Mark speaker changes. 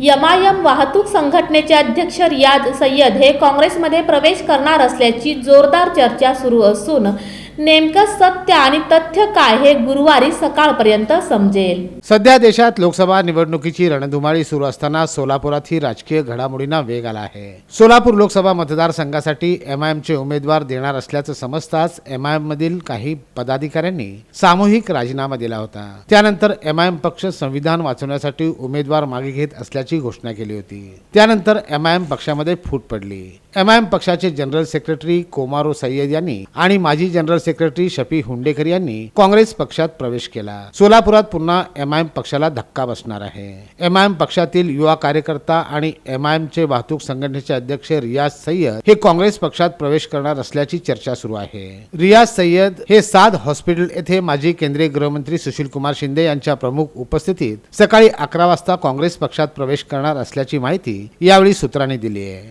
Speaker 1: यमायम वाहतूक संघटनेचे अध्यक्ष रियाज सय्यद हे काँग्रेसमध्ये प्रवेश करणार असल्याची जोरदार चर्चा सुरू असून नेमकं सत्य आणि तथ्य काय हे गुरुवारी सकाळपर्यंत समजेल.
Speaker 2: सध्या देशात लोकसभा निवडणुकीची रणधुमाळी सुरू असताना सोलापुरातही राजकीय घडामोडींना वेग आला आहे. सोलापूर लोकसभा मतदारसंघासाठी एमआयएमचे उमेदवार देणार असल्याचं समजताच एमआयएम मधील काही पदाधिकाऱ्यांनी सामूहिक राजीनामा दिला होता. त्यानंतर एमआयएम पक्ष संविधान वाचवण्यासाठी उमेदवार मागे घेत असल्याची घोषणा केली होती. त्यानंतर एमआयएम पक्षामध्ये फूट पडली. एमआयएम पक्षाचे जनरल सेक्रेटरी कोमारो सय्यद यांनी आणि माजी जनरल सेक्रेटरी शफी हुंडेकर यांनी काँग्रेस पक्षात प्रवेश केला. सोलापुरात पुन्हा एमआयएम पक्षाला धक्का बसणार आहे. एमआयएम पक्षातील युवा कार्यकर्ता आणि एमआयएम चे वाहतूक संघटनेचे अध्यक्ष रियाज सय्यद हे काँग्रेस पक्षात प्रवेश करणार असल्याची चर्चा सुरू आहे. रियाज सय्यद हे साद हॉस्पिटल येथे माजी केंद्रीय गृहमंत्री सुशील कुमार शिंदे यांच्या प्रमुख उपस्थितीत सकाळी अकरा वाजता काँग्रेस पक्षात प्रवेश करणार असल्याची माहिती यावेळी सूत्रांनी दिली आहे.